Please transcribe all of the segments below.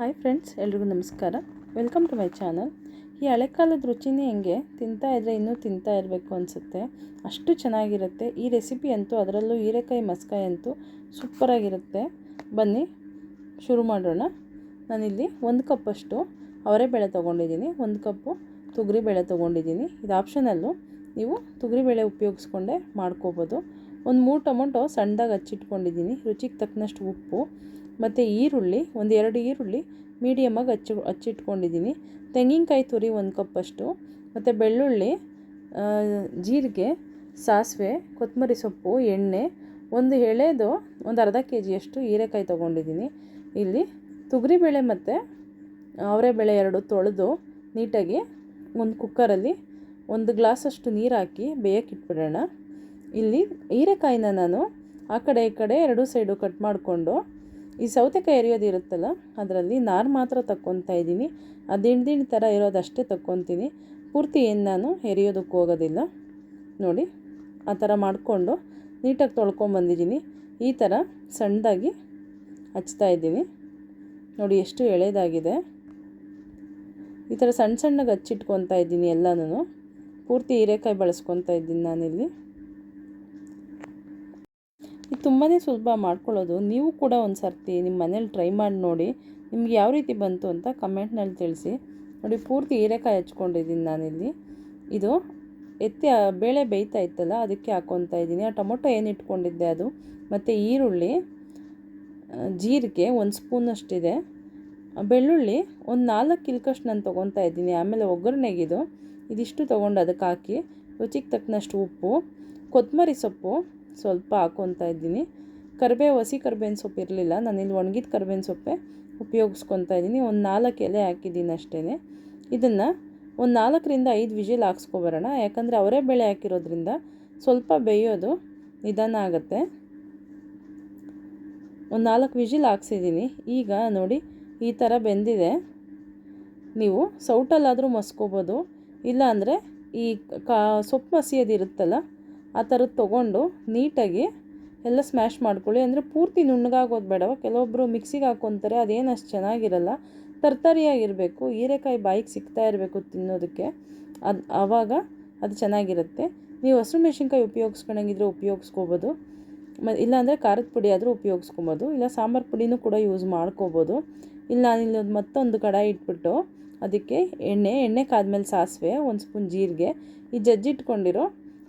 Hi friends, ಎಲ್ರಿಗೂ ನಮಸ್ಕಾರ. Welcome to my channel ಈ ಹಳೆ ಕಾಲದ ರುಚಿನೇ ಹೆಂಗೆ? ತಿಂತಾ ಇದ್ದರೆ ಇನ್ನೂ ತಿಂತಾ ಇರಬೇಕು ಅನಿಸುತ್ತೆ. ಅಷ್ಟು ಚೆನ್ನಾಗಿರುತ್ತೆ. ಈ ರೆಸಿಪಿ ಅಂತೂ ಅದರಲ್ಲೂ ಹೀರೆಕಾಯಿ, ಮಸ್ಕಾಯಿ ಅಂತೂ ಸೂಪರಾಗಿರುತ್ತೆ ಬನ್ನಿ, ಶುರು ಮಾಡೋಣ. ನಾನಿಲ್ಲಿ ಒಂದು ಕಪ್ಪಷ್ಟು ಅವರೆಬೇಳೆ ತೊಗೊಂಡಿದ್ದೀನಿ. ಒಂದು ಕಪ್ಪು ತೊಗರಿಬೇಳೆ ತೊಗೊಂಡಿದ್ದೀನಿ. ಇದು ಆಪ್ಷನಲ್ಲು ನೀವು ತೊಗರಿಬೇಳೆ ಉಪಯೋಗಿಸ್ಕೊಂಡೆ ಮಾಡ್ಕೋಬೋದು. ಒಂದು ಮೂರು ಟೊಮೊಟೊ ಸಣ್ಣದಾಗಿ ಹಚ್ಚಿಟ್ಕೊಂಡಿದ್ದೀನಿ. ರುಚಿಗೆ ತಕ್ಕನಷ್ಟು ಉಪ್ಪು. ಮತ್ತು ಈರುಳ್ಳಿ, ಒಂದು ಎರಡು ಈರುಳ್ಳಿ ಮೀಡಿಯಮ್ಮಾಗಿ ಹಚ್ಚಿ, ಹಚ್ಚಿಟ್ಕೊಂಡಿದ್ದೀನಿ. ತೆಂಗಿನಕಾಯಿ ತುರಿ ಒಂದು ಕಪ್ಪಷ್ಟು, ಮತ್ತು ಬೆಳ್ಳುಳ್ಳಿ ಜೀರಿಗೆ, ಸಾಸಿವೆ, ಕೊತ್ತಂಬರಿ ಸೊಪ್ಪು, ಎಣ್ಣೆ, ಒಂದು ಎಳೆದು ಒಂದು ಅರ್ಧ ಕೆ ಜಿಯಷ್ಟು ಹೀರೆಕಾಯಿ ತೊಗೊಂಡಿದ್ದೀನಿ. ಇಲ್ಲಿ ತೊಗರಿಬೇಳೆ ಮತ್ತು ಅವರೆಬೇಳೆ ಎರಡು ತೊಳೆದು ನೀಟಾಗಿ ಒಂದು ಕುಕ್ಕರಲ್ಲಿ ಒಂದು ಗ್ಲಾಸಷ್ಟು ನೀರು ಹಾಕಿ ಬೇಯಕ್ಕಿಟ್ಬಿಡೋಣ ಇಲ್ಲಿ ಹೀರೆಕಾಯಿನ ನಾನು ಆ ಕಡೆ ಈ ಕಡೆ ಎರಡೂ ಸೈಡು ಕಟ್ ಮಾಡಿಕೊಂಡು ಈ ಸೌತೆಕಾಯಿ ಎರಿಯೋದು ಇರುತ್ತಲ್ಲ, ಅದರಲ್ಲಿ ನಾರು ಮಾತ್ರ ತಕ್ಕೊತಾ ಇದ್ದೀನಿ. ಅದು ದಿಂಡು ಥರ ಇರೋದಷ್ಟೇ ತಕ್ಕೊತೀನಿ. ಪೂರ್ತಿ ಏನು ನಾನು ಎರಿಯೋದಕ್ಕೆ ಹೋಗೋದಿಲ್ಲ. ನೋಡಿ, ಆ ಥರ ಮಾಡಿಕೊಂಡು ನೀಟಾಗಿ ತೊಳ್ಕೊಂಬಂದಿದ್ದೀನಿ ಈ ಥರ ಸಣ್ಣದಾಗಿ ಹಚ್ತಾ ಇದ್ದೀನಿ. ನೋಡಿ, ಎಷ್ಟು ಎಳೆದಾಗಿದೆ. ಈ ಥರ ಸಣ್ಣ ಸಣ್ಣಗೆ ಹಚ್ಚಿಟ್ಕೊತಾ ಇದ್ದೀನಿ ಎಲ್ಲನೂ. ಪೂರ್ತಿ ಹೀರೆಕಾಯಿ ಬಳಸ್ಕೊತಾ ಇದ್ದೀನಿ ನಾನಿಲ್ಲಿ. ಇದು ತುಂಬಾ ಸುಲಭ ಮಾಡ್ಕೊಳ್ಳೋದು. ನೀವು ಕೂಡ ಒಂದು ಸರ್ತಿ ನಿಮ್ಮ ಮನೇಲಿ ಟ್ರೈ ಮಾಡಿ ನೋಡಿ, ನಿಮ್ಗೆ ಯಾವ ರೀತಿ ಬಂತು ಅಂತ ಕಮೆಂಟ್ನಲ್ಲಿ ತಿಳಿಸಿ. ನೋಡಿ, ಪೂರ್ತಿ ಹೀರೆಕಾಯಿ ಹಚ್ಕೊಂಡಿದ್ದೀನಿ ನಾನಿಲ್ಲಿ. ಇದು ಎತ್ತಿ ಬೇಳೆ ಬೇಯ್ತಾ ಇತ್ತಲ್ಲ, ಅದಕ್ಕೆ ಹಾಕ್ಕೊತಾ ಇದ್ದೀನಿ. ಆ ಟೊಮೊಟೊ ಏನು ಇಟ್ಕೊಂಡಿದ್ದೆ ಅದು? ಮತ್ತು ಈರುಳ್ಳಿ ಜೀರಿಗೆ ಒಂದು ಸ್ಪೂನಷ್ಟಿದೆ ಬೆಳ್ಳುಳ್ಳಿ ಒಂದು ನಾಲ್ಕು ಕಿಲ್ಕಷ್ಟು ನಾನು ತೊಗೊತಾ ಇದ್ದೀನಿ. ಆಮೇಲೆ ಒಗ್ಗರಣೆಗಿದು ಇದಿಷ್ಟು ತೊಗೊಂಡು ಅದಕ್ಕೆ ಹಾಕಿ, ರುಚಿಗೆ ತಕ್ಕನಷ್ಟು ಉಪ್ಪು ಕೊತ್ತಂಬರಿ ಸೊಪ್ಪು ಸ್ವಲ್ಪ ಹಾಕ್ಕೊತಾ ಇದ್ದೀನಿ. ಕರಿಬೇವು ಹಸಿ ಕರ್ಬೇವಿನ ಸೊಪ್ಪು ಇರಲಿಲ್ಲ. ನಾನಿಲ್ಲಿ ಒಣಗಿದ ಕರ್ಬೇವಿನ ಸೊಪ್ಪೆ ಉಪಯೋಗಿಸ್ಕೊತಾ ಇದ್ದೀನಿ. ಒಂದು ನಾಲ್ಕು ಎಲೆ ಹಾಕಿದ್ದೀನಿ ಅಷ್ಟೇ ಇದನ್ನು ಒಂದು ನಾಲ್ಕರಿಂದ ಐದು ವಿಜಿಲ್ ಹಾಕ್ಸ್ಕೊಬರೋಣ. ಯಾಕಂದರೆ ಅವರೇ ಬೆಳೆ ಹಾಕಿರೋದ್ರಿಂದ ಸ್ವಲ್ಪ ಬೇಯೋದು ನಿಧಾನ ಆಗುತ್ತೆ. ಒಂದು ನಾಲ್ಕು ವಿಜಿಲ್ ಹಾಕ್ಸಿದ್ದೀನಿ. ಈಗ ನೋಡಿ, ಈ ಥರ ಬೆಂದಿದೆ. ನೀವು ಸೌಟಲ್ಲಾದರೂ ಮಸ್ಕೋಬೋದು. ಇಲ್ಲ ಈ ಕಾ, ಸೊಪ್ಪು ಮಸಿಯೋದಿರುತ್ತಲ್ಲ ಆ ಥರದ್ದು ತೊಗೊಂಡು ನೀಟಾಗಿ ಎಲ್ಲ ಸ್ಮ್ಯಾಶ್ ಮಾಡ್ಕೊಳ್ಳಿ. ಅಂದರೆ ಪೂರ್ತಿ ನುಣ್ಣಗಾಗೋದು ಬೇಡವ? ಕೆಲವೊಬ್ಬರು ಮಿಕ್ಸಿಗೆ ಹಾಕ್ಕೊತಾರೆ ಅದೇನು ಅಷ್ಟು ಚೆನ್ನಾಗಿರಲ್ಲ. ತರ್ತರಿಯಾಗಿರಬೇಕು. ಹೀರೆಕಾಯಿ ಬಾಯಿಗೆ ಸಿಗ್ತಾ ಇರಬೇಕು ತಿನ್ನೋದಕ್ಕೆ. ಅದು ಆವಾಗ ಅದು ಚೆನ್ನಾಗಿರುತ್ತೆ. ನೀವು ಹಸಿರು ಮೆಣಸಿನ್ಕಾಯಿ ಉಪಯೋಗಿಸ್ಕೊಳಂಗಿದ್ರೆ ಉಪಯೋಗಿಸ್ಕೋಬೋದು. ಮ, ಇಲ್ಲಾಂದರೆ ಖಾರದ ಪುಡಿ ಆದರೂ ಉಪಯೋಗಿಸ್ಕೊಬೋದು. ಇಲ್ಲ ಸಾಂಬಾರು ಪುಡಿನೂ ಕೂಡ ಯೂಸ್ ಮಾಡ್ಕೋಬೋದು. ಇಲ್ಲ ನಾನು ಮತ್ತೊಂದು ಕಡಾಯಿ ಇಟ್ಬಿಟ್ಟು ಅದಕ್ಕೆ ಎಣ್ಣೆ ಎಣ್ಣೆ ಕಾದ್ಮೇಲೆ ಸಾಸಿವೆ, ಒಂದು ಸ್ಪೂನ್ ಜೀರಿಗೆ. ಈ ಜಜ್ಜಿಟ್ಕೊಂಡಿರೋ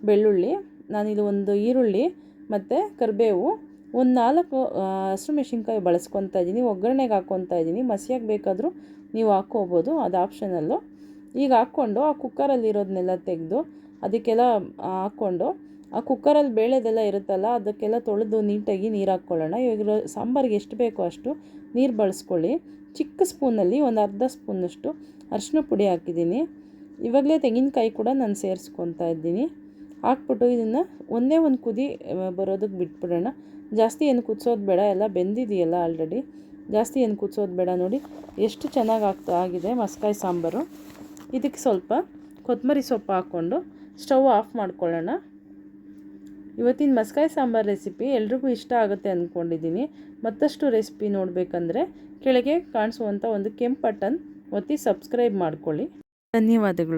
ಬೆಳ್ಳುಳ್ಳಿ, ನಾನಿದು ಒಂದು ಈರುಳ್ಳಿ ಮತ್ತು ಕರಿಬೇವು, ಒಂದು ನಾಲ್ಕು ಹಸಿರು ಮೆಣಸಿನ್ಕಾಯಿ ಬಳಸ್ಕೊತಾ ಇದ್ದೀನಿ ಒಗ್ಗರಣೆಗೆ ಹಾಕ್ಕೊತಾ ಇದ್ದೀನಿ ಮಸಿಯಾಗಿ ಬೇಕಾದರೂ ನೀವು ಹಾಕ್ಕೋಬೋದು, ಅದು ಆಪ್ಷನಲ್ಲು ಈಗ ಹಾಕ್ಕೊಂಡು ಆ ಕುಕ್ಕರಲ್ಲಿರೋದನ್ನೆಲ್ಲ ತೆಗೆದು ಅದಕ್ಕೆಲ್ಲ ಹಾಕ್ಕೊಂಡು ಆ ಕುಕ್ಕರಲ್ಲಿ ಬೇಳೆದೆಲ್ಲ ಇರುತ್ತಲ್ಲ, ಅದಕ್ಕೆಲ್ಲ ತೊಳೆದು ನೀಟಾಗಿ ನೀರು ಹಾಕ್ಕೊಳ್ಳೋಣ. ಇವಾಗ ಸಾಂಬಾರಿಗೆ ಎಷ್ಟು ಬೇಕೋ ಅಷ್ಟು ನೀರು ಬಳಸ್ಕೊಳ್ಳಿ. ಚಿಕ್ಕ ಸ್ಪೂನಲ್ಲಿ ಒಂದು ಅರ್ಧ ಸ್ಪೂನಷ್ಟು ಅರಿಶಿನ ಪುಡಿ ಹಾಕಿದ್ದೀನಿ. ಇವಾಗಲೇ ತೆಂಗಿನಕಾಯಿ ಕೂಡ ನಾನು ಸೇರಿಸ್ಕೊತಾ ಇದ್ದೀನಿ. ಹಾಕ್ಬಿಟ್ಟು ಇದನ್ನು ಒಂದೇ ಒಂದು ಕುದಿ ಬರೋದಕ್ಕೆ ಬಿಟ್ಬಿಡೋಣ. ಜಾಸ್ತಿ ಏನು ಕುದಿಸೋದು ಬೇಡ, ಎಲ್ಲ ಬೆಂದಿದೆಯಲ್ಲ ಆಲ್ರೆಡಿ ಜಾಸ್ತಿ ಏನು ಕುದಿಸೋದು ಬೇಡ ನೋಡಿ. ಎಷ್ಟು ಚೆನ್ನಾಗಿ ಆಗ್ತಾ, ಆಗಿದೆ ಮಸ್ಕಾಯಿ ಸಾಂಬಾರು. ಇದಕ್ಕೆ ಸ್ವಲ್ಪ ಕೊತ್ತಂಬರಿ ಸೊಪ್ಪು ಹಾಕ್ಕೊಂಡು ಸ್ಟವ್ ಆಫ್ ಮಾಡ್ಕೊಳ್ಳೋಣ. ಇವತ್ತಿನ ಮಸ್ಕಾಯಿ ಸಾಂಬಾರು ರೆಸಿಪಿ ಎಲ್ರಿಗೂ ಇಷ್ಟ ಆಗುತ್ತೆ ಅಂದ್ಕೊಂಡಿದ್ದೀನಿ ಮತ್ತಷ್ಟು ರೆಸಿಪಿ ನೋಡಬೇಕಂದ್ರೆ ಕೆಳಗೆ ಕಾಣಿಸುವಂಥ ಒಂದು ಕೆಂಪು ಬಟನ್ ಒತ್ತಿ ಸಬ್ಸ್ಕ್ರೈಬ್ ಮಾಡ್ಕೊಳ್ಳಿ. ಧನ್ಯವಾದಗಳು.